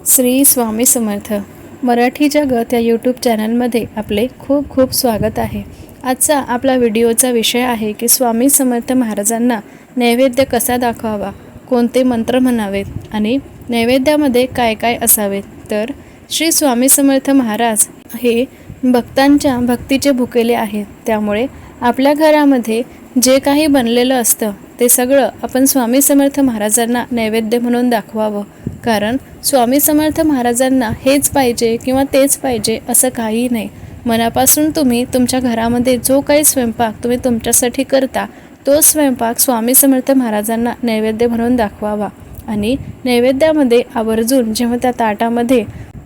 श्री स्वामी समर्थ. मराठी जगत या यूट्यूब चॅनलमध्ये आपले खूप खूप स्वागत आहे. आजचा आपला व्हिडिओचा विषय आहे की स्वामी समर्थ महाराजांना नैवेद्य कसा दाखवावा कोणते मंत्र म्हणावेत आणि नैवेद्यामध्ये काय काय असावेत. तर श्री स्वामी समर्थ महाराज हे भक्तांच्या भक्तीचे भुकेले आहेत. त्यामुळे आपल्या घरामध्ये जे काही बनलेलं असतं ते सगळं आपण स्वामी समर्थ महाराजांना नैवेद्य म्हणून दाखवावं. कारण स्वामी समर्थ महाराजांना हेच पाहिजे किंवा तेच पाहिजे असं काही नाही. मनापासून तुम्ही तुमच्या घरामध्ये जो काही स्वयंपाक तुम्ही तुमच्यासाठी करता तो स्वयंपाक स्वामी समर्थ महाराजांना नैवेद्य म्हणून दाखवावा. आणि नैवेद्यामध्ये आवर्जून जेव्हा त्या ताटामध्ये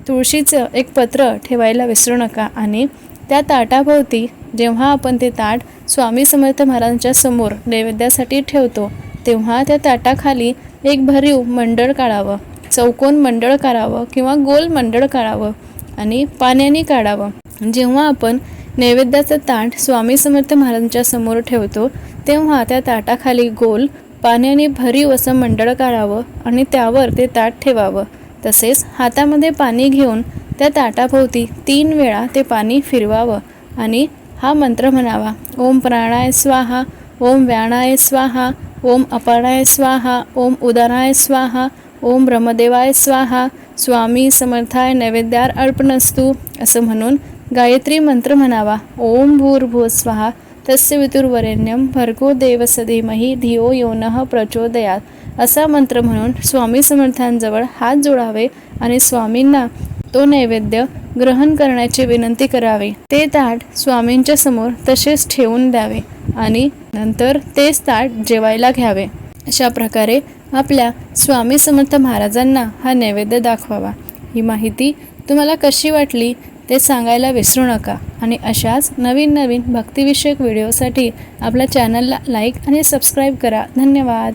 तुळशीचं एक पत्र ठेवायला विसरू नका आणि त्या ताटाभोवती जेव्हा आपण ते ताट स्वामी समर्थ महाराजांच्या समोर नैवेद्यासाठी ठेवतो तेव्हा त्या ताटाखाली एक भरीव मंडळ काढावं. चौकोन मंडळ करावं किंवा गोल मंडळ करावं आणि पाण्याने काढावं. जेव्हा आपण नैवेद्याचं ताट स्वामी समर्थ महाराजांच्या समोर ठेवतो तेव्हा त्या ताटाखाली गोल पाण्याने भरीव असं मंडळ काढावं आणि त्यावर ते ताट ठेवावं. तसेच हातामध्ये पाणी घेऊन त्या ताटाभोवती तीन वेळा ते पाणी फिरवावं आणि हा मंत्र म्हणावा. ओम प्राणाय स्वाहा ओम व्याणाय स्वाहा ओम अपाणाय स्वाहा ओम उदानाय स्वाहा ओम ब्रह्मदेवाय स्वाहा. स्वामी समर्थाय नैवेद्यार अर्पणस्तु. असं म्हणून गायत्री मंत्र म्हणावा. ओम भूर्भुव स्वाहा. तस्य वितुर्वरेण्यम भर्गो देव धीमहि धियो योनः प्रचोदयात. असा मंत्र म्हणून स्वामी समर्थांजवळ हात जोडावे आणि स्वामींना तो नैवेद्य ग्रहण करण्याची विनंती करावी. ते ताट स्वामींच्या समोर तसेच ठेवून द्यावे आणि नंतर तेच ताट जेवायला घ्यावे. अशा प्रकारे आपल्या स्वामी समर्थ महाराजांना हा नैवेद्य दाखवावा. ही माहिती तुम्हाला कशी वाटली ते सांगायला विसरू नका आणि अशाच नवीन नवीन भक्तिविषयक व्हिडिओसाठी आपल्या चॅनलला लाईक आणि सबस्क्राईब करा. धन्यवाद.